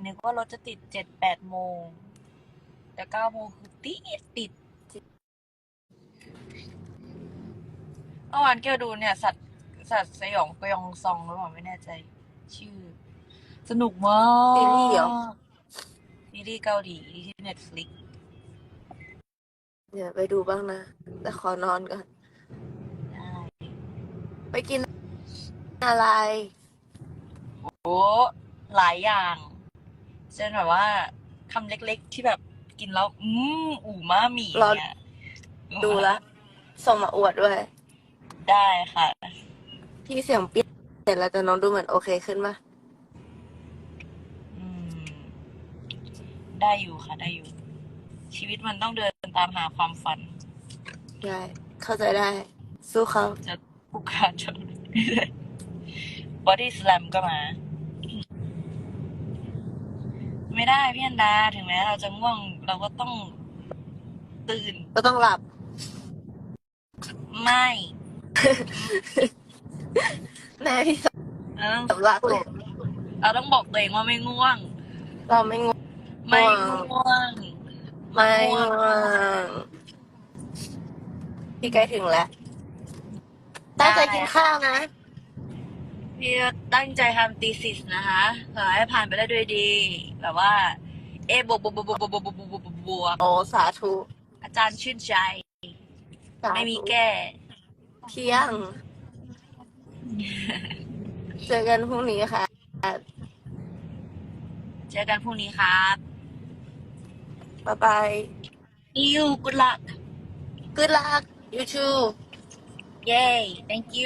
นึกว่ารถจะติดเจ็ดแปดโมง แต่เก้าโมงคือติดติดเมื่อวานเกียวดูเนี่ย สัตว์สัตว์สยองกยองซองหรือเปล่าไม่แน่ใจ ชื่อ สนุกมากซีรีส์เหรอ ซีรีส์เกาหลีที่เน็ตฟลิกเดี๋ยวไปดูบ้างนะ แต่ขอนอนก่อนได้ไปกินอะไร โอ้หลายอย่าง เช่นแบบว่าคำเล็กๆ ที่แบบกินแล้ว อืมอูมาหมี่รอเนี่ยดูละส่งมาอวดด้วย ได้ค่ะ ที่เสียงเปลี่ยนเสร็จแล้วแต่น้องดูเหมือนโอเคขึ้นปะอืมได้อยู่ค่ะ ได้อยู่ ชีวิตมันต้องเดินตามหาความฝัน ได้ เข้าใจได้ สู้เขาจะผู้การจนบอดี้สแลมก็มา ไม่ได้พี่อันดาถึงแม้เราจะง่วงเราก็ต้องตื่นก็ต้องหลับ ไม่แน่ที่เราต้องสำลักเลยเราต้องบอกตัวเองว่าไม่ง่วง เราไม่งงไม่ง่วงง่วง ไม่ง่วง พี่ใกล้ถึงแล้วตั้งใจกินข้าวนะ พี่ตั้งใจทำตีสิสนะคะขอให้ผ่านไปได้ด้วยดี แบบว่า เอบวกบวกบวกบวกบวกบวกบวกบวกบวกบวกโอ้สาธุอาจารย์ชื่นใจ สาธุไม่มีแก้ เที่ยง เจอกันพรุ่งนี้ค่ะ เจอกันพรุ่งนี้ครับบ๊ายบาย you good luck good luck you too yay thank you